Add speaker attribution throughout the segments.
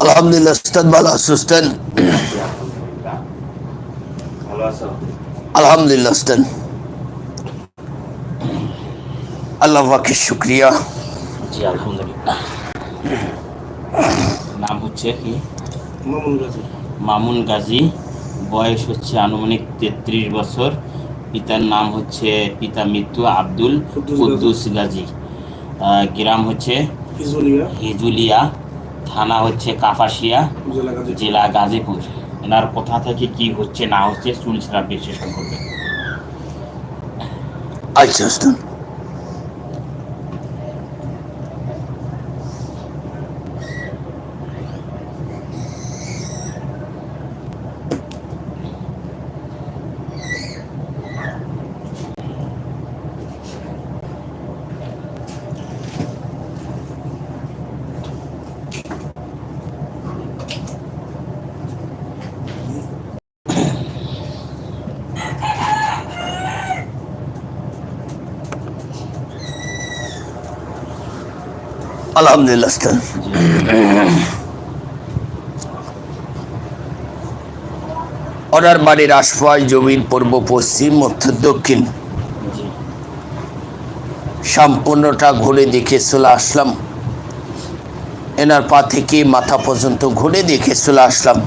Speaker 1: আলহামদুলিল্লাহ উস্তাদ ভালো আছো উস্তাদ? আলহামদুলিল্লাহ উস্তাদ। আল্লাহ পাকের শুক্রিয়া।
Speaker 2: জি আলহামদুলিল্লাহ। নাম হচ্ছে কি?
Speaker 3: মামুন গাজী।
Speaker 2: মামুন গাজী। বয়স হচ্ছে আনুমানিক তেত্রিশ বছর। পিতার নাম হচ্ছে পিতা মৃত্যু আব্দুল
Speaker 3: কুদ্দুস
Speaker 2: গাজী। আহ, গ্রাম হচ্ছে
Speaker 3: হিজুলিয়া।
Speaker 2: হিজুলিয়া। থানা হচ্ছে কাপাসিয়া
Speaker 3: জেলা
Speaker 2: গাজীপুর। এনার কোথা থেকে কি হচ্ছে না হচ্ছে চুল ছাড়া বিশ্লেষণ করবে।
Speaker 1: আচ্ছা আলহামদুলিল্লাহ ওনার বাড়ির আশপাশ জমির পূর্ব পশ্চিম মধ্য দক্ষিণ। সম্পূর্ণটা ঘুরে দেখে চলে আসলাম। এনার পা থেকে মাথা পর্যন্ত ঘুরে দেখে চলে আসলাম।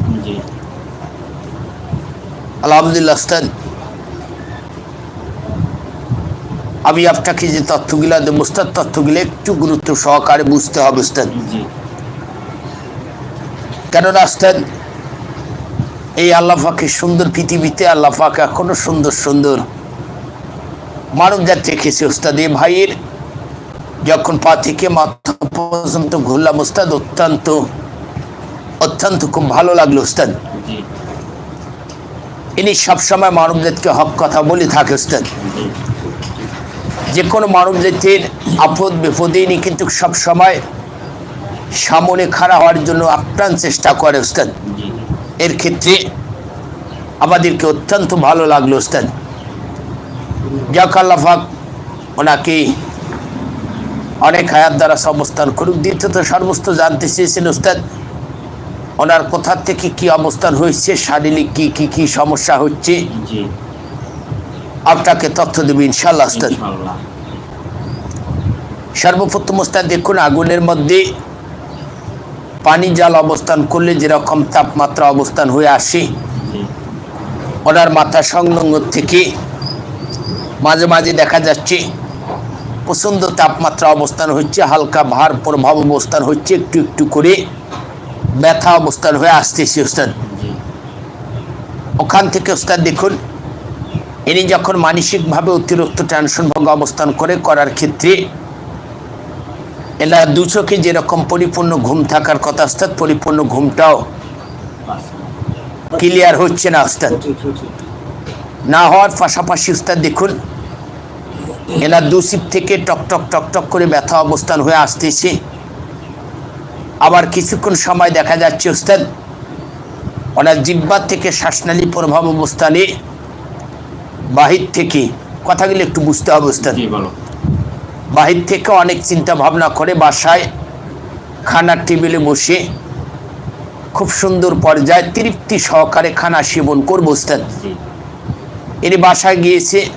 Speaker 1: আলহামদুলিল্লাহ উস্তাদ আমি আপনাকে যে তথ্যগুলা দেবো উস্তাদ তথ্যগুলো একটু গুরুত্ব সহকারে বুঝতে হবে উস্তাদ। কেননা উস্তাদ এই আল্লাহ পাকের সুন্দর পৃথিবীতে আল্লাহ পাক এখনও সুন্দর সুন্দর মানব জাত রেখেছে উস্তাদ। এই ভাইয়ের যখন পা থেকে মাথা পর্যন্ত ঘুরলাম উস্তাদ অত্যন্ত অত্যন্ত খুব ভালো লাগল উস্তাদ। ইনি সবসময় মানব জাতকে হক কথা বলে থাকে উস্তাদ।
Speaker 2: জি।
Speaker 1: যে কোনো মানব জাতির আপদ বিপদে ইনি কিন্তু সবসময় সামনে খাড়া হওয়ার জন্য আপ্রাণ চেষ্টা করে উস্তাদ।
Speaker 2: জি
Speaker 1: এর ক্ষেত্রে আমাদেরকে অত্যন্ত ভালো লাগল উস্তাদ। যাক আল্লাহাক ওনাকে অনেক হায়াত দ্বারা অবস্থান করুক। দ্বিতীয়ত সর্বস্ত জানতে চেয়েছেন উস্তাদ, ওনার কোথা থেকে কি অবস্থান হয়েছে, শারীরিক কি কি কি সমস্যা হচ্ছে? আপনাকে তথ্য দেবে ইনশাল্লাহ সর্বপ্রথম উস্তাদ দেখুন আগুনের মধ্যে পানি জাল অবস্থান করলে যেরকম তাপমাত্রা অবস্থান হয়ে আসে ওনার মাথা সংলগ্ন থেকে মাঝে মাঝে দেখা যাচ্ছে প্রচণ্ড তাপমাত্রা অবস্থান হচ্ছে হালকা ভার প্রভাব অবস্থান হচ্ছে একটু একটু করে ব্যথা অবস্থান হয়ে আসতেছে ওস্তাদ ওখান থেকে ওস্তাদ দেখুন ইনি যখন মানসিকভাবে অতিরিক্ত টেনশন ভোগ অবস্থান করে করার ক্ষেত্রে এরা দু চোখে যেরকম পরিপূর্ণ ঘুম থাকার কথা ওস্তাদ পরিপূর্ণ ঘুমটাও ক্লিয়ার হচ্ছে না
Speaker 3: সঠিক
Speaker 1: না হওয়ার পাশাপাশি উস্তাদ দেখুন, এনার দুসিপ থেকে টক টক টক টক করে ব্যথা অবস্থান হয়ে আসতেছে। আবার কিছুক্ষণ সময় দেখা যাচ্ছে উস্তাদ ওনার জিব্বার থেকে শ্বাসনালী প্রভাব অবস্থানে বাহির থেকে কথাগুলো একটু বুঝতে হবে উস্তাদ।
Speaker 2: বলো।
Speaker 1: বাহির থেকে অনেক চিন্তা ভাবনা করে বাসায় খানার টেবিলে বসে খুব সুন্দর পর্যায়ে তৃপ্তি সহকারে খানা সেবন করব উস্তাদ।
Speaker 2: জি।
Speaker 1: ইনি বাসায় গিয়েছে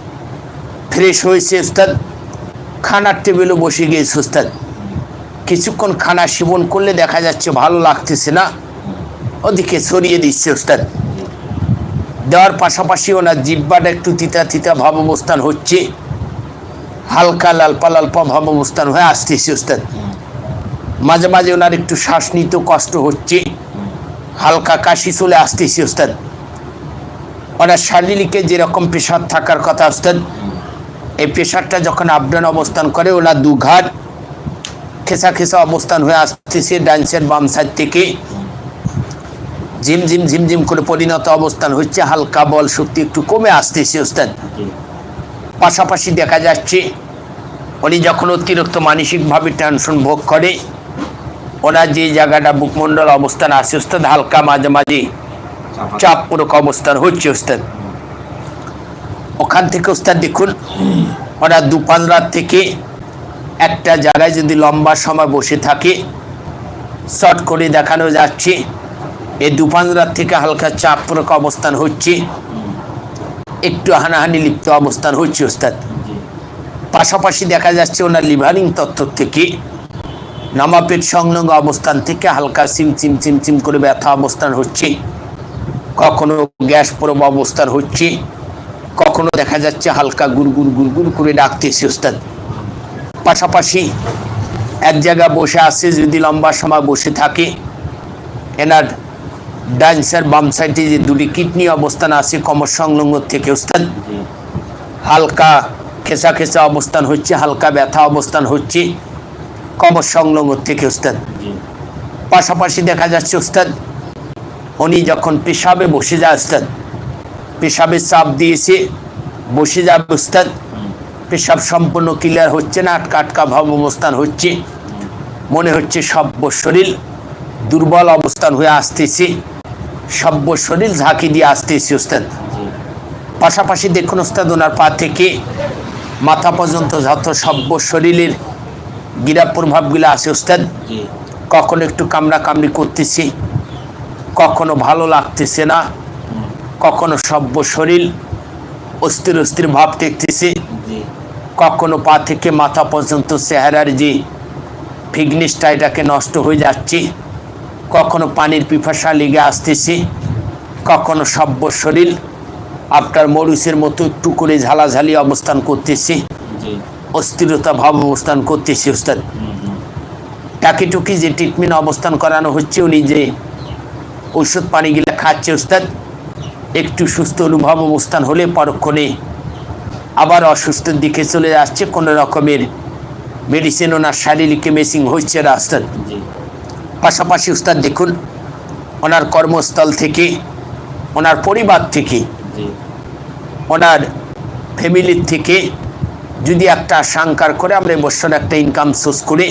Speaker 1: ফ্রেশ হয়েছে উস্তাদ। খানার টেবিলে বসে গিয়েছে উস্তাদ। কিছুক্ষণ খানা সেবন করলে দেখা যাচ্ছে ভালো লাগতেছে না। ওদিকে সরিয়ে দিচ্ছে উস্তাদ। দেওয়ার পাশাপাশি ওনার জিব্বাটা একটু তিতা তিতা ভাব অবস্থান হচ্ছে। হালকা লালপা লালপা ভাব অবস্থান হয়ে আসতেছে উস্তাদ মাঝে মাঝে ওনার একটু শ্বাস নিতে কষ্ট হচ্ছে। হালকা কাশি চলে আসতেছে উস্তাদ ওনার শারীরিকে যেরকম প্রেশার থাকার কথা উস্তাদ এই প্রেশারটা যখন আপডাউন অবস্থান করে, ওনার দু ঘাট খেসা খেসা অবস্থান হয়ে আসতেছে ডান সাইড বাম সাইড থেকে। ঝিমঝিম ঝিমঝিম করে পরিণত অবস্থান হচ্ছে। হালকা বল শক্তি একটু কমে আসতেছে ওস্তাদ। পাশাপাশি দেখা যাচ্ছে উনি যখন অতিরিক্ত মানসিকভাবে টেনশন ভোগ করে ওনার যে জায়গাটা বুকমণ্ডল অবস্থান আছে ওস্তাদ হালকা মাঝে মাঝে চাপ পূরক অবস্থান হচ্ছে ওস্তাদ। ওখান থেকে ওস্তাদ দেখুন ওরা দু পাঁচ রাত থেকে একটা জায়গায় যদি লম্বা সময় বসে থাকে শর্ট করে দেখানো যাচ্ছে এই দুপান্দ্রার থেকে হালকা চাপ চাপরক অবস্থান হচ্ছে। একটু হানাহানি লিপ্ত অবস্থান হচ্ছে ওস্তাদ। পাশাপাশি দেখা যাচ্ছে ওনার লিভারিং তত্ত্ব থেকে নামাপেট সংলগ্ন অবস্থান থেকে হালকা সিম চিম চিম চিম করে ব্যথা অবস্থান হচ্ছে। কখনো গ্যাস প্রব অবস্থান হচ্ছে। কখনো দেখা যাচ্ছে হালকা গুড়গুড় গুড়গুড় করে ডাকতেছে ওস্তাদ। পাশাপাশি এক জায়গায় বসে আছে, যদি লম্বা সময় বসে থাকে, এনার সাইড বাম সাইডে যে দুটি কিডনি অবস্থান আছে কমর সংলগ্ন থেকে ওস্তাদ
Speaker 2: জি।
Speaker 1: হালকা খেসা খেসা অবস্থান হচ্ছে হালকা ব্যথা অবস্থান হচ্ছে কমর সংলগ্ন থেকে ওস্তাদ পাশাপাশি দেখা যাচ্ছে ওস্তাদ উনি যখন পেশাবে বসে যায় ওস্তাদ পেশাবে চাপ দিয়েছে বসে যাবে ওস্তাদ পেশাব সম্পূর্ণ ক্লিয়ার হচ্ছে না আটকা আটকা ভাব অবস্থান হচ্ছে মনে হচ্ছে সব্য শরীর দুর্বল অবস্থান হয়ে আসতেছে সব্য শরীর ঝাঁকি দিয়ে আসতেছি ওস্তাদ পাশাপাশি দেখুন ওস্তাদ ওনার পা থেকে মাথা পর্যন্ত যত সভ্য শরীরের গিরা প্রভাবগুলো আছে ওস্তাদ কখনো একটু কামড়া কামড়ি করতেছি কখনো ভালো লাগতেছে না কখনো সভ্য শরীর অস্থির অস্থির ভাব দেখতেছে কখনো পা থেকে মাথা পর্যন্ত চেহারার যে ফিগনেসটা এটাকে নষ্ট হয়ে যাচ্ছে কখনো পানির পিপাসা লেগে আসতেছে কখনো সভ্য শরীর আপনার মরুচের মতো একটু করে ঝালাঝালি অবস্থান করতেছে অস্থিরতা ভাব অবস্থান করতেছে ওস্তাদ।
Speaker 2: হুম
Speaker 1: টাকিটুকি যে ট্রিটমেন্ট অবস্থান করানো হচ্ছে উনি যে ঔষধ পানিগুলো খাচ্ছে ওস্তাদ একটু সুস্থ অনুভব অবস্থান হলে পরক্ষণে আবার অসুস্থের দিকে চলে আসছে কোনো রকমের মেডিসিন ওনার শারীরিক মেসিং হচ্ছে
Speaker 2: জি।
Speaker 1: পাশাপাশি উস্তাদ দেখুন ওনার কর্মস্থল থেকে ওনার পরিবার থেকে ওনার ফ্যামিলির থেকে যদি একটা সাংকার করে আমরা বছর একটা ইনকাম সোর্স করে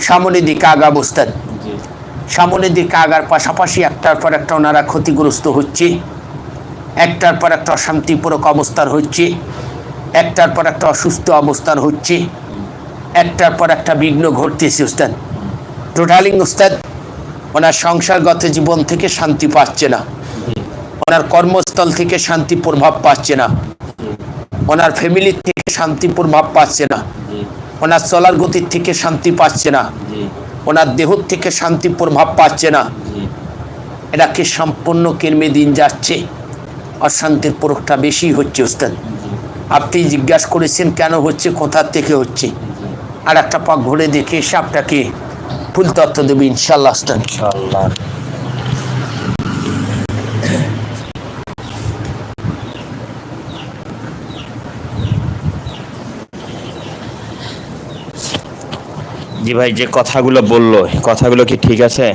Speaker 1: সামনের দিকে আগাবো উস্তাদ। সামনের দিকে আগার পাশাপাশি একটার পর একটা ওনারা ক্ষতিগ্রস্ত হচ্ছে একটার পর একটা অশান্তিপূরক অবস্থান হচ্ছে একটার পর একটা অসুস্থ অবস্থান হচ্ছে একটার পর একটা বিঘ্ন ঘটতেছে উস্তাদ। টোটালিং উস্তাদ, ওনার সংসারগত জীবন থেকে শান্তি পাচ্ছে না। ওনার কর্মস্থল থেকে শান্তি প্রভাব পাচ্ছে না। ওনার ফ্যামিলির থেকে শান্তি প্রভাব পাচ্ছে না। ওনার চলার গতির থেকে শান্তি পাচ্ছে না। ওনার দেহ থেকে শান্তি প্রভাব পাচ্ছে না। এটাকে সম্পূর্ণ কেরমে দিন যাচ্ছে? অশান্তির প্রয়োগটা বেশি হচ্ছে ওস্তাদ আপনি জিজ্ঞাসা করেছেন কেন হচ্ছে কোথার থেকে হচ্ছে? আর একটা পাক ঘুরে দেখে এসে আপনাকে ফুল তত্ত্ব দেবে ইনশাল্লাহ
Speaker 2: জি ভাই যে কথাগুলো বলল কথাগুলো কি ঠিক আছে?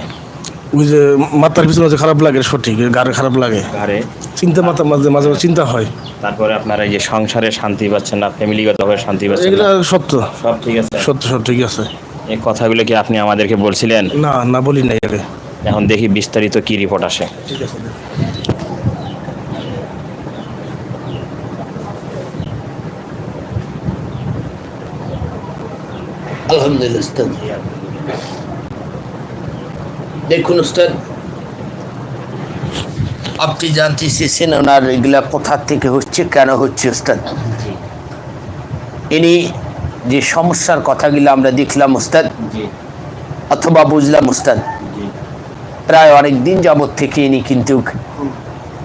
Speaker 3: ওই যে মাথার পিছনে যে খারাপ লাগে সঠিক গাড়ি খারাপ লাগে।
Speaker 2: আরে
Speaker 3: চিন্তা মাথা মাঝে মাঝে মাঝে চিন্তা হয়।
Speaker 2: তারপরে আপনারা এই যে সংসারে শান্তি পাচ্ছেন না ফ্যামিলিগতভাবে শান্তি পাচ্ছেন
Speaker 3: এগুলা সত্য।
Speaker 2: সব ঠিক আছে?
Speaker 3: সত্য সত্য ঠিক আছে।
Speaker 2: এই কথাগুলো কি আপনি আমাদেরকে বলছিলেন?
Speaker 3: না না বলি নাই আগে।
Speaker 2: এখন দেখি বিস্তারিত কি রিপোর্ট আসে।
Speaker 3: ঠিক আছে
Speaker 1: আলহামদুলিল্লাহ উস্তাদ। দেখুন উস্তাদ আপনি জানতে চেয়েছেন ওনার এগুলা কোথা থেকে হচ্ছে কেন হচ্ছে উস্তাদ? ইনি যে সমস্যার কথাগুলো আমরা দেখলাম উস্তাদ অথবা বুঝলাম উস্তাদ প্রায় অনেক দিন যাবৎ থেকে ইনি কিন্তু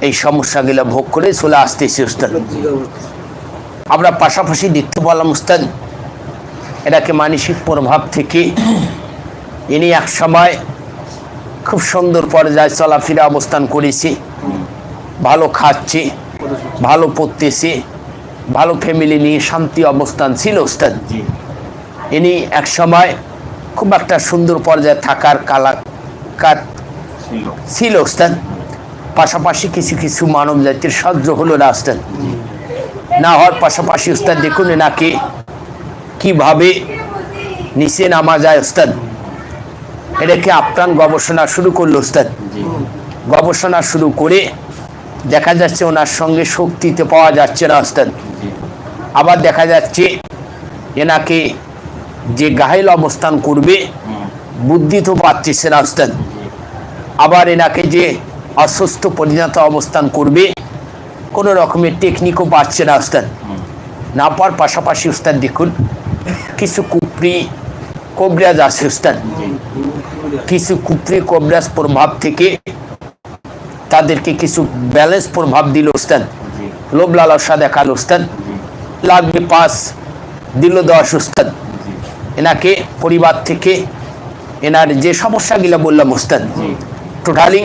Speaker 1: এই সমস্যাগুলো ভোগ করে চলে আসতেছে উস্তাদ আমরা পাশাপাশি দেখতে পেলাম উস্তাদ এটাকে মানসিক প্রভাব থেকে ইনি এক সময় খুব সুন্দর পর্যায়ে চলাফেরা অবস্থান করেছে ভালো খাচ্ছে ভালো পড়তেছে ভালো ফ্যামিলি নিয়ে শান্তি অবস্থান ছিল উস্তাদ
Speaker 2: জি।
Speaker 1: ইনি এক সময় খুব একটা সুন্দর পর্যায়ে থাকার কালা কার
Speaker 2: ছিল।
Speaker 1: উস্তাদ পাশাপাশি কিছু কিছু মানব জাতির সহ্য হলো না উস্তাদ না হওয়ার পাশাপাশি উস্তাদ দেখুন এনাকে কীভাবে নিচে নামা যায় উস্তাদ এটাকে আপ্রাণ গবেষণা শুরু করল উস্তাদ
Speaker 2: জি।
Speaker 1: গবেষণা শুরু করে দেখা যাচ্ছে ওনার সঙ্গে শক্তিতে পাওয়া যাচ্ছে না উস্তাদ আবার দেখা যাচ্ছে এনাকে যে গাহেল অবস্থান করবে, বুদ্ধি তো পাচ্ছিস না ওস্তাদ আবার এনাকে যে অসুস্থ পরিণত অবস্থান করবে, কোনো রকমের টেকনিকও পাচ্ছে না ওস্তাদ না পাওয়ার পাশাপাশি ওস্তাদ দেখুন, কিছু কুপরি কবরাজ আছে ওস্তাদ কিছু কুপরি কবরাজ প্রভাব থেকে তাদেরকে কিছু ব্যালেন্স প্রভাব দিল ওস্তাদ লোভ লালসা দেখাল ওস্তাদ লাগবে পাস দিল দশ ওস্তাদ এনাকে পরিবার থেকে এনার যে সমস্যাগুলো বললাম ওস্তাদ টোটালি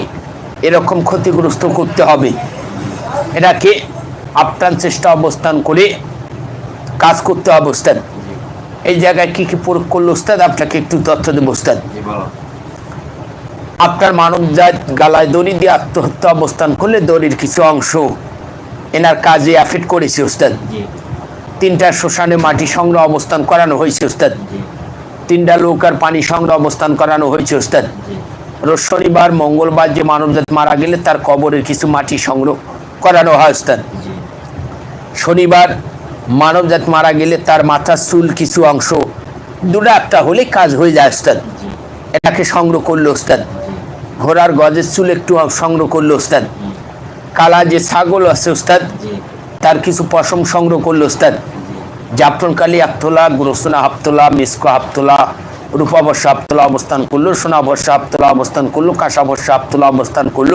Speaker 1: এরকম ক্ষতিগ্রস্ত করতে হবে। এনাকে আপ্রাণ চেষ্টা অবস্থান করে কাজ করতে হবে ওস্তাদ এই জায়গায় কি কি প্রয়োগ করল ওস্তাদ আপনাকে একটু তথ্য দেবো
Speaker 2: বলো।
Speaker 1: আপনার মানব জাত গালায় দড়ি দিয়ে আত্মহত্যা অবস্থান করলে দড়ির কিছু অংশ এনার কাজে অ্যাফেক্ট করেছে ওস্তাদ তিনটা শ্মশানে মাটি সংগ্রহ অবস্থান করানো হয়েছে ওস্তাদ
Speaker 2: জি।
Speaker 1: তিনটা নৌকার পানি সংগ্রহ অবস্থান করানো হয়েছে ওস্তাদ
Speaker 2: জি।
Speaker 1: রোজ শনিবার মঙ্গলবার যে মানবজাত মারা গেলে তার কবরের কিছু মাটি সংগ্রহ করানো হয় ওস্তাদ
Speaker 2: জি।
Speaker 1: শনিবার মানবজাত মারা গেলে তার মাথার চুল কিছু অংশ দুটো একটা হলে কাজ হয়ে যায় ওস্তাদ
Speaker 2: জি।
Speaker 1: এটাকে সংগ্রহ করল ওস্তাদ ঘোড়ার গজের চুল একটু সংগ্রহ করল ওস্তাদ। কালা যে ছাগল আছে ওস্তাদ তার কিছু পশম সংগ্রহ করল ওস্তাদ। জাফরনকালী হাফতোলা গ্রসনা হাফতোলা মিসকো হাফতোলা রূপাবর্ষ হাফতোলা অবস্থান করল সোনাবর্ষ হাফতোলা অবস্থান করল কাঁসাবর্ষ হাফতোলা অবস্থান করল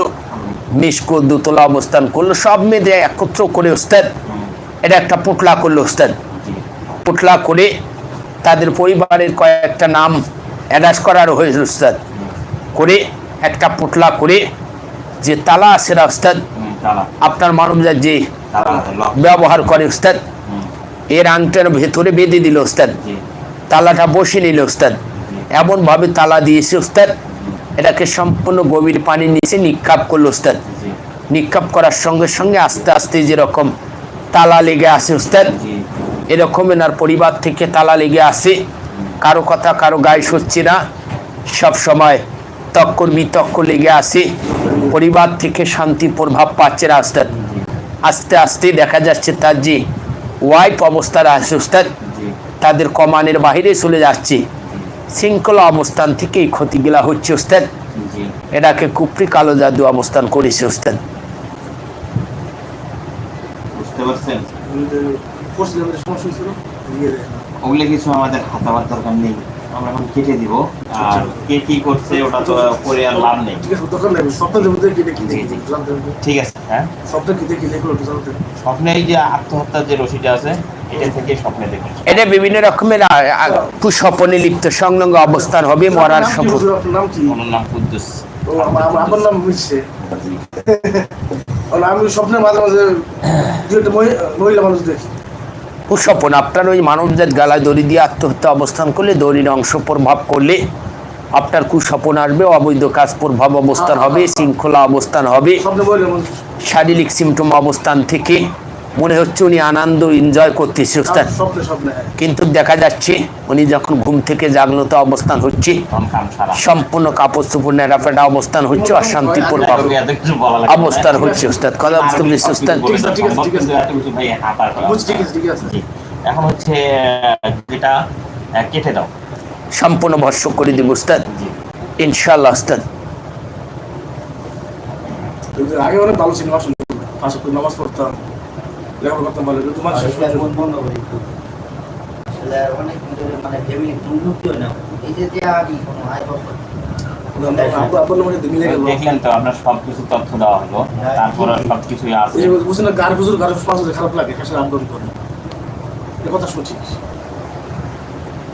Speaker 1: মিসকো দুতলা অবস্থান করল সব মেয়েদের একত্র করে ওস্তাদ এটা একটা পুটলা করল ওস্তাদ। পুটলা করে তাদের পরিবারের কয়েকটা নাম অ্যাডাস করার হয়েছিল ওস্তাদ। করে একটা পুটলা করে যে তালা
Speaker 2: হুম, তালা।
Speaker 1: আপনার মানবজাত যে ব্যবহার করে ওস্তাদ
Speaker 2: হুম,
Speaker 1: এর আংটার ভেতরে বেঁধে দিল ওস্তাদ
Speaker 2: জি।
Speaker 1: তালাটা বসে নিল ওস্তাদ এমনভাবে তালা দিয়েছে ওস্তাদ এটাকে সম্পূর্ণ গভীর পানির নিচে নিক্ষাপ করল ওস্তাদ
Speaker 2: জি।
Speaker 1: নিক্ষাপ করার সঙ্গে সঙ্গে আস্তে আস্তে যেরকম তালা লেগে আসে ওস্তাদ
Speaker 2: জি।
Speaker 1: এরকম এনার পরিবার থেকে তালা লেগে আসে কারও কথা কারও গায়ে সচ্ছে না। সব সময় তক্কর বিতক্ক লেগে আসে পরিবার থেকে শান্তি প্রভাব পাচ্ছে ওস্তাদ আস্তে আস্তে দেখা যাচ্ছে তার যে ওয়াইফ অবস্থার আছে ওস্তাদ তাদের কমানের বাইরে চলে যাচ্ছে। শৃঙ্খলা অবস্থান থেকে এই ক্ষতিগুলা হচ্ছে ওস্তাদ। এটাকে কুপরি কালো জাদু অবস্থান করেছে ওস্তাদ।
Speaker 2: ওগুলো কিছু আমাদের হাতাবার দরকার নেই আমরা এখন কেটে দিব। আর কে কি করছে ওটা তো করে আর লাভ নেই।
Speaker 3: ঠিক আছে দোকান নেই মধ্যে
Speaker 2: ঠিক হ্যাঁ। স্বপ্নে এই যে আত্মহত্যার যে রশিটা আছে এটা থেকে স্বপ্নে দেখুন।
Speaker 1: এটা বিভিন্ন রকমের আ- আ- কুস্বপনে লিপ্ত সংলগ্ন অবস্থান হবে মরার
Speaker 3: নাম কি
Speaker 1: শপথ
Speaker 3: নাম কি?
Speaker 2: নাম কুদ্দুস।
Speaker 3: আমার নাম আমি স্বপ্নে মাঝে মাঝে মহিলা মানুষ দেখি।
Speaker 1: কুস্বপন আপনার ওই মানবজাত গালায় দড়ি দিয়ে আত্মহত্যা অবস্থান করলে দড়ির অংশ প্রভাব করলে আপনার কুস্বপন আসবে অবৈধ কাজ প্রভাব অবস্থান হবে শৃঙ্খলা অবস্থান হবে শারীরিক সিমটম অবস্থান থেকে মনে হচ্ছে উনি আনন্দ এনজয় করতেছে ওস্তাদ কিন্তু দেখা যাচ্ছে উনি যখন ঘুম থেকে জাগ্রত অবস্থান হচ্ছে সম্পূর্ণ কাপড় চোপড় নেড়াফেড়া অবস্থান হচ্ছে অশান্তি প্রভাব
Speaker 2: তোকে এত কিছু বলা লাগবে। না।
Speaker 1: অবস্থান হচ্ছে ওস্তাদ। কথা বুঝতে পেরেছি ওস্তাদ।
Speaker 2: এখন হচ্ছে যেটা কেটে দাও।
Speaker 1: সম্পূর্ণ ভস্য করে দিব ওস্তাদ।
Speaker 2: জি।
Speaker 1: ইনশাল্লাহ ওস্তাদ।
Speaker 3: আগে অনেক ভালো ছিল নামাজ পড়তাম। লেখাপড়া করতাম ভালো তোমার শেষ পর্যন্ত-
Speaker 4: বন্ধ করে অনেক মানে ফ্যামিলি উন্নতি না। এই যে যে আমি কোনো আয় বাবা
Speaker 3: আব্বা আব্বার নামে মিলে গেল।
Speaker 2: দেখলেন তো আপনার সবকিছু তথ্য দেওয়া হলো। তারপর সবকিছুই আছে।
Speaker 3: বুঝছেন গার হুজুর গার খারাপ লাগে কাছে করে। কথা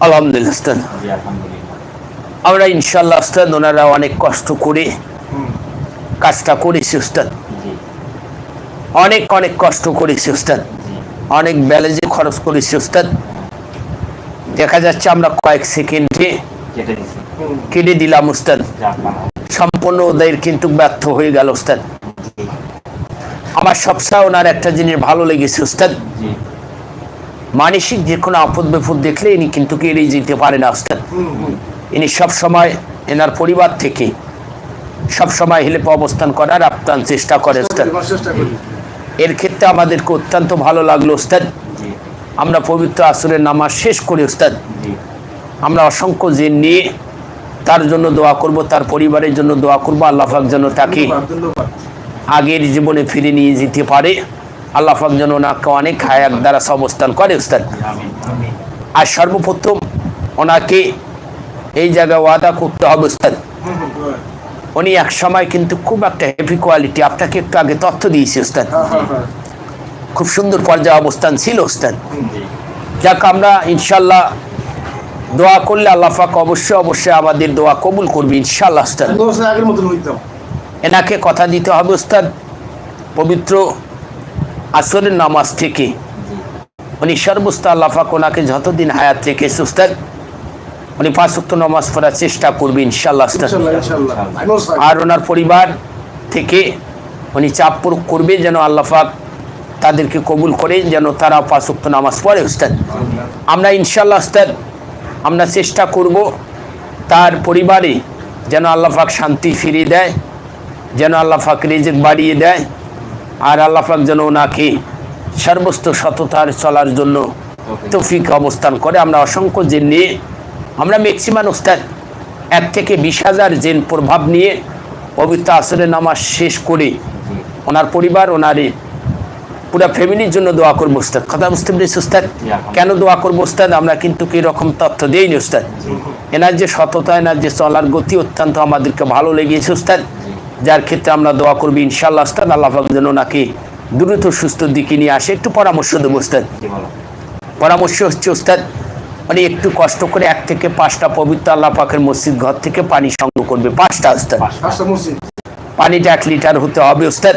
Speaker 1: আলহামদুলিল্লাহ আমরা ইনশাল্লাহ ওনারা অনেক কষ্ট করে
Speaker 3: হুম।
Speaker 1: কাজটা করেছি ওস্তাদ
Speaker 2: জি
Speaker 1: অনেক অনেক কষ্ট করেছি ওস্তাদ অনেক ব্যালেজে খরচ করেছি ওস্তাদ দেখা যাচ্ছে আমরা কয়েক সেকেন্ডে
Speaker 2: কেটে
Speaker 1: দিলাম ওস্তাদ সম্পূর্ণ ওদের কিন্তু ব্যর্থ হয়ে গেল ওস্তাদ আমার সবসময় ওনার একটা জিনিস ভালো লেগেছে ওস্তাদ মানসিক যে কোনো আপদ বিপদ দেখলে ইনি কিন্তু এড়িয়ে যেতে পারে না ওস্তাদ ইনি সব সময় এনার পরিবার থেকে সব সময় হেল্প অবস্থান করার আপ্রাণ চেষ্টা করে ওস্তাদ
Speaker 3: এবার চেষ্টা করি।
Speaker 1: এর ক্ষেত্রে আমাদেরকে অত্যন্ত ভালো লাগল ওস্তাদ আমরা পবিত্র আসরের নামাজ শেষ করি ওস্তাদ আমরা অসংখ্য জেন নিয়ে তার জন্য দোয়া করব তার পরিবারের জন্য দোয়া করব আল্লাহ পাক যেন তাকে আগের জীবনে ফিরে নিয়ে যেতে পারে। আল্লাহ পাক যেন ওনাকে অনেক হায়াত দ্বারা অবস্থান করে উস্তাদ। আর সর্বপ্রথম ওনাকে এই জায়গায় ওয়াদা করতে হবে উস্তাদ। উনি এক সময় কিন্তু খুব একটা হেভি কোয়ালিটি আপনাকে একটু আগে তথ্য দিয়েছি উস্তাদ।
Speaker 3: হ্যাঁ হ্যাঁ হ্যাঁ।
Speaker 1: খুব সুন্দর পর্যায়ে অবস্থান ছিল
Speaker 2: জি।
Speaker 1: যাক আমরা ইনশাল্লাহ দোয়া করলে আল্লাহ পাক অবশ্যই অবশ্যই আমাদের দোয়া কবুল করবে ইনশাল্লাহ
Speaker 3: হইতাম
Speaker 1: এনাকে কথা দিতে হবে উস্তাদ পবিত্র আসরের নামাজ থেকে। উনি সর্বস্ত আল্লাহাক ওনাকে যতদিন হায়াত রেখেছে উস্তাদ উনি পাঁচ ওয়াক্ত নামাজ পড়ার চেষ্টা করবে ইনশাল্লাহ। আর ওনার পরিবার থেকে উনি চাপ প্রয়োগ করবে যেন আল্লাহাক তাদেরকে কবুল করে যেন তারা পাঁচ ওয়াক্ত নামাজ পড়ে উস্তাদ। আমরা ইনশাল্লাহ উস্তাদ আমরা চেষ্টা করব তার পরিবারে যেন আল্লাহ পাক শান্তি ফিরিয়ে দেয় যেন আল্লাহ পাক রিজিক বাড়িয়ে দেয় আর আল্লাহ পাক যেন ওনাকে সর্বস্ত সততার চলার জন্য তৌফিক অবস্থান করে। আমরা অসংখ্য জেন নিয়ে আমরা ম্যাক্সিমাম উস্তাদ এক থেকে বিশ হাজার জেন প্রভাব নিয়ে পবিত্র আসরের নামাজ শেষ করে ওনার পরিবার ওনারে পুরো ফ্যামিলির জন্য দোয়া করব উস্তাদ কথা বুঝতে পেরেছি উস্তাদ কেন দোয়া করব উস্তাদ আমরা কিন্তু কীরকম তথ্য দিইনি উস্তাদ এনার যে সততা এনার যে চলার গতি অত্যন্ত আমাদেরকে ভালো লেগেছে উস্তাদ যার ক্ষেত্রে আমরা দোয়া করবি ইনশাল্লাহ উস্তাদ আল্লাহ যেন ওনাকে দ্রুত সুস্থ দিকে নিয়ে আসে। একটু পরামর্শ দেবো উস্তাদ
Speaker 2: বলো।
Speaker 1: পরামর্শ হচ্ছে উস্তাদ মানে একটু কষ্ট করে এক থেকে পাঁচটা পবিত্র আল্লাহ পাকের মসজিদ ঘর থেকে পানি সংগ্রহ করবে। পাঁচটা উস্তাদ। পানিটা এক লিটার হতে হবে উস্তাদ।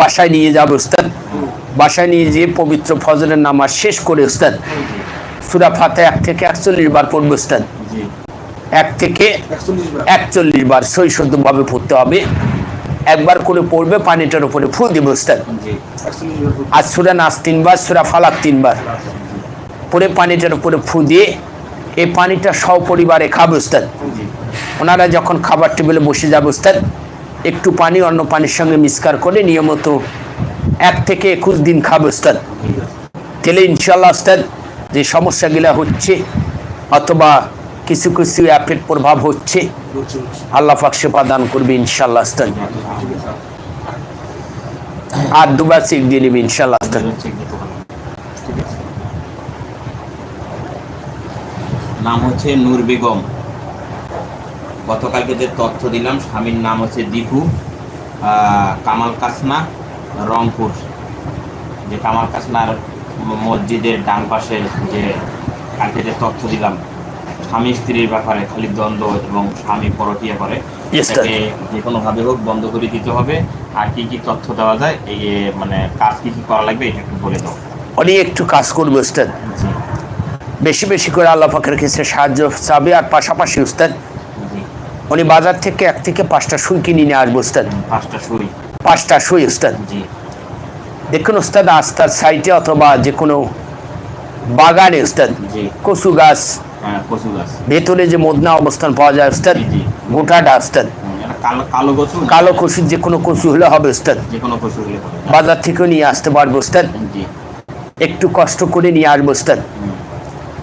Speaker 1: বাসায় নিয়ে যাবে উস্তাদ। বাসায় নিয়ে যেয়ে পবিত্র ফজরের নামাজ শেষ করে উস্তাদ। সুরা ফাতে এক থেকে একচল্লিশ বার পড়বে উস্তাদ। এক থেকে
Speaker 3: একচল্লিশ বার।
Speaker 1: সই পড়তে হবে। একবার করে পড়বে পানিটার উপরে ফুল দেবে
Speaker 3: পড়তে
Speaker 1: আর সুরা নাচ তিনবার সুরা ফালাক তিনবার। পরে পানিটার উপরে ফু দিয়ে এই পানিটা সপরিবারে খাবে উস্তাদ। ওনারা যখন খাবার টেবিলে বসে যাবে উস্তাদ, একটু পানি অন্য পানির সঙ্গে মিক্সকার করে নিয়মিত এক থেকে একুশ দিন খাবে উস্তাদ। তাহলে ইনশাল্লাহ উস্তাদ, যে সমস্যাগুলো হচ্ছে অথবা কিছু কিছু অ্যাপের প্রভাব হচ্ছে, আল্লাহ পাক সেবা দান করবে ইনশাল্লাহ উস্তাদ। আর দুবার চেক দিয়ে নেবে ইনশাল্লাহ উস্তাদ
Speaker 2: চেক দিতে হবে নাম হচ্ছে নূর বেগম। গতকালকে যে তথ্য দিলাম স্বামীর নাম হচ্ছে দীপু কামাল কাসনা রংপুর। যে কামাল কাসনার মসজিদের ডান পাশে যে কালকে যে তথ্য দিলাম স্বামী স্ত্রীর ব্যাপারে খালি দ্বন্দ্ব এবং স্বামী পরকিয়া করে এটাকে যে কোনোভাবে হোক বন্ধ করে দিতে হবে। আর কি কি তথ্য দেওয়া যায় এই মানে কাজ কি কি করা লাগবে এটা একটু বলে দাও।
Speaker 1: অনেক একটু কাজ করবে
Speaker 2: স্টার
Speaker 1: বেশি বেশি করে আল্লাহ পাকের কাছে সাহায্য চাবে। আর পাশাপাশি উস্তাদ উনি বাজার থেকে এক থেকে পাঁচটা সুই কিনে নিয়ে আসব উস্তাদ।
Speaker 2: পাঁচটা সুই।
Speaker 1: পাঁচটা সুই উস্তাদ। দেখুন উস্তাদ আস্তার সাইটে অথবা যে কোনো বাগানে উস্তাদ কচু গাছ
Speaker 2: হ্যাঁ কচু গাছ।
Speaker 1: ভেতরে যে মদনা অবস্থান পাওয়া যায় উস্তাদ। গোটাটা উস্তাদ।
Speaker 2: কালো কচু?
Speaker 1: কচুর যে কোনো কচু হলে হবে উস্তাদ। বাজার থেকেও নিয়ে আসতে পারব উস্তাদ। একটু কষ্ট করে নিয়ে আসব উস্তাদ।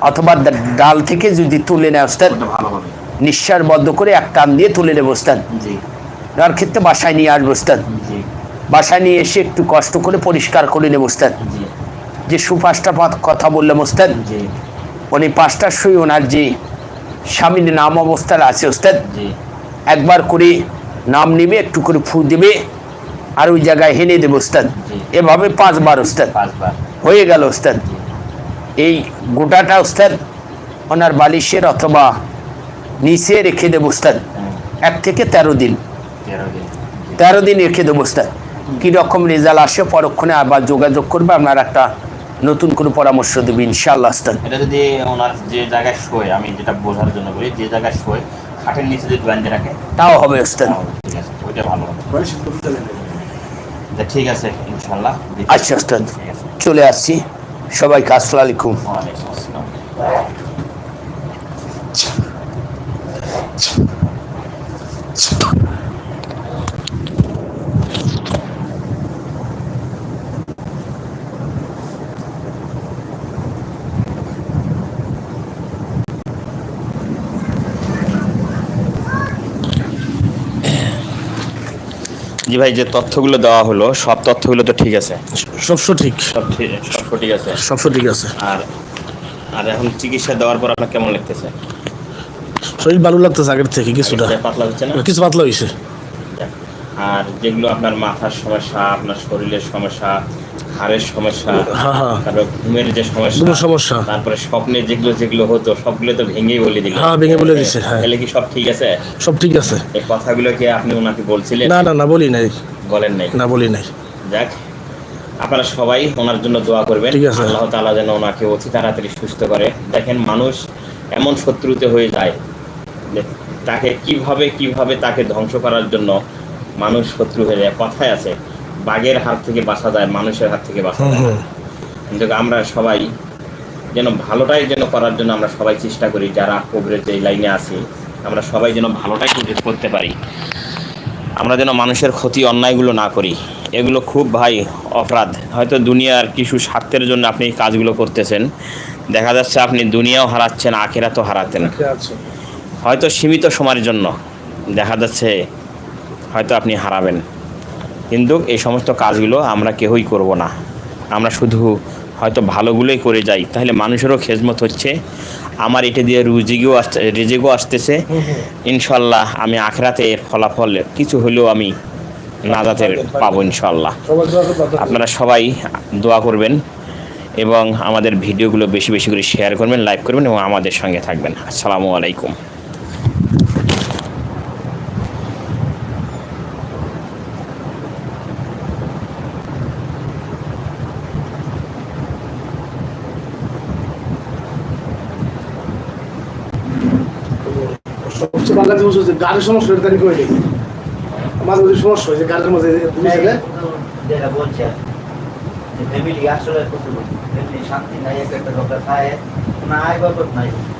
Speaker 1: অথবা ডাল থেকে যদি তুলে নেয়
Speaker 2: হবে।
Speaker 1: নিঃশ্বাস বদ্ধ করে এক টান দিয়ে তুলে নেব উস্তাদ
Speaker 2: জি।
Speaker 1: তার ক্ষেত্রে বাসায় নিয়ে আসব উস্তাদ
Speaker 2: জি।
Speaker 1: বাসায় নিয়ে এসে একটু কষ্ট করে পরিষ্কার করে নেব উস্তাদ
Speaker 2: জি।
Speaker 1: যে সুপাঁচটা কথা বললাম উস্তাদ
Speaker 2: জি।
Speaker 1: উনি পাঁচটার সই ওনার যে স্বামীর নাম অবস্থায় আছে উস্তাদ
Speaker 2: জি।
Speaker 1: একবার করে নাম নেবে একটু করে ফু দিবে আর ওই জায়গায় হেনে দেবে উস্তাদ এভাবে পাঁচবার
Speaker 2: পাঁচবার।
Speaker 1: হয়ে গেল উস্তাদ এই গোটাটা উস্তাদ ওনার বালিশের অথবা নিচে রেখে দেবো উস্তাদ। এক থেকে তেরো দিন।
Speaker 2: তেরো দিন।
Speaker 1: তেরো দিন রেখে দেবো উস্তাদ। কীরকম রেজাল্ট আসে পরক্ষণে আবার যোগাযোগ করবে আপনার একটা নতুন কোনো পরামর্শ দেবে ইনশাআল্লাহ উস্তাদ।
Speaker 2: এটা যদি ওনার যে জায়গায় শোয় আমি যেটা বোঝার জন্য বলি যে জায়গায় শোয় খাটের নিচে যদি বান্ধে রাখে
Speaker 1: তাও হবে উস্তাদ।
Speaker 2: তাহলে ঠিক আছে ওইটা ভালো ঠিক আছে ইনশাল্লাহ
Speaker 1: আচ্ছা উস্তাদ। চলে আসছি। সবাইকে আসসালাম আলাইকুম।
Speaker 2: Thank আসসালাম জি ভাই যে তথ্যগুলো দেওয়া হলো সব তথ্যগুলো তো ঠিক আছে?
Speaker 3: সব সঠিক।
Speaker 2: সব ঠিক সব ঠিক আছে?
Speaker 3: সব সঠিক আছে।
Speaker 2: আর আর এখন চিকিৎসা দেওয়ার পর আপনার কেমন লাগতেছে?
Speaker 3: শরীর ভালো লাগতেছে আগের থেকে কিছুটা।
Speaker 2: পাতলা হচ্ছে না?
Speaker 3: কিছু পাতলা হয়েছে।
Speaker 2: আর যেগুলো আপনার মাথার সমস্যা আপনার শরীরের সমস্যা হাড়ের সমস্যা
Speaker 3: হ্যাঁ।
Speaker 2: তারপরে ঘুমের যে সমস্যা
Speaker 3: সমস্যা।
Speaker 2: তারপরে স্বপ্নে যেগুলো যেগুলো হতো সবগুলো তো ভেঙেই বলে দিল
Speaker 3: হ্যাঁ, ভেঙে বলে দিছে, হ্যাঁ।
Speaker 2: তাহলে কি সব ঠিক আছে?
Speaker 3: সব ঠিক আছে।
Speaker 2: এই কথাগুলো কি আপনি ওনাকে বলছিলেন?
Speaker 3: না না না বলি নাই।
Speaker 2: বলেন নাই।
Speaker 3: না বলি নাই।
Speaker 2: যাক আপনারা সবাই ওনার জন্য দোয়া করবেন। আল্লাহ তাআলা যেন ওনাকে অতি তাড়াতাড়ি সুস্থ করে। দেখেন মানুষ এমন শত্রুতে হয়ে যায় তাকে কীভাবে কীভাবে তাকে ধ্বংস করার জন্য মানুষ শত্রু হয়ে যায়। কথায় আছে বাঘের হাত থেকে বাঁচা যায় মানুষের হাত থেকে বাঁচা যায়। কিন্তু আমরা সবাই যেন ভালোটাই যেন করার জন্য আমরা সবাই চেষ্টা করি যারা কবরের যে লাইনে আছি আমরা সবাই যেন ভালোটাই করে- করতে পারি। আমরা যেন মানুষের ক্ষতি অন্যায়গুলো না করি। এগুলো খুব ভাই অপরাধ। হয়তো দুনিয়ার কিছু স্বার্থের জন্য আপনি এই কাজগুলো করতেছেন। দেখা যাচ্ছে আপনি দুনিয়াও হারাচ্ছেন আখেরা আখেরাতও হারাতেন। হয়তো সীমিত সময়ের জন্য দেখা যাচ্ছে হয়তো আপনি হারাবেন। কিন্তু এই সমস্ত কাজগুলো আমরা কেউই করব না। আমরা শুধু হয়তো ভালোগুলোই করে যাই। তাহলে মানুষেরও খেজমত হচ্ছে। আমার এটা দিয়ে রুজিগও আসতে রিজিগও আসতেছে। ইনশাল্লাহ আমি আখরাতে এর ফলাফল কিছু হলেও আমি নাজাতের পাবো ইনশাল্লাহ। আপনারা সবাই দোয়া করবেন এবং আমাদের ভিডিওগুলো বেশি বেশি করে শেয়ার করবেন, লাইক করবেন এবং আমাদের সঙ্গে থাকবেন। আসসালামু আলাইকুম।
Speaker 3: সবচেয়ে বাংলা জিনিস হচ্ছে গাড়ির সমস্যা এটা করে দেখি মাঝে মাঝে সমস্যা হয়েছে গাড়ির মাঝে
Speaker 4: যেটা বলছে ফ্যামিলি আসলে শান্তি নাই একটা লোকের খায়। না আয় বাবদ নাই।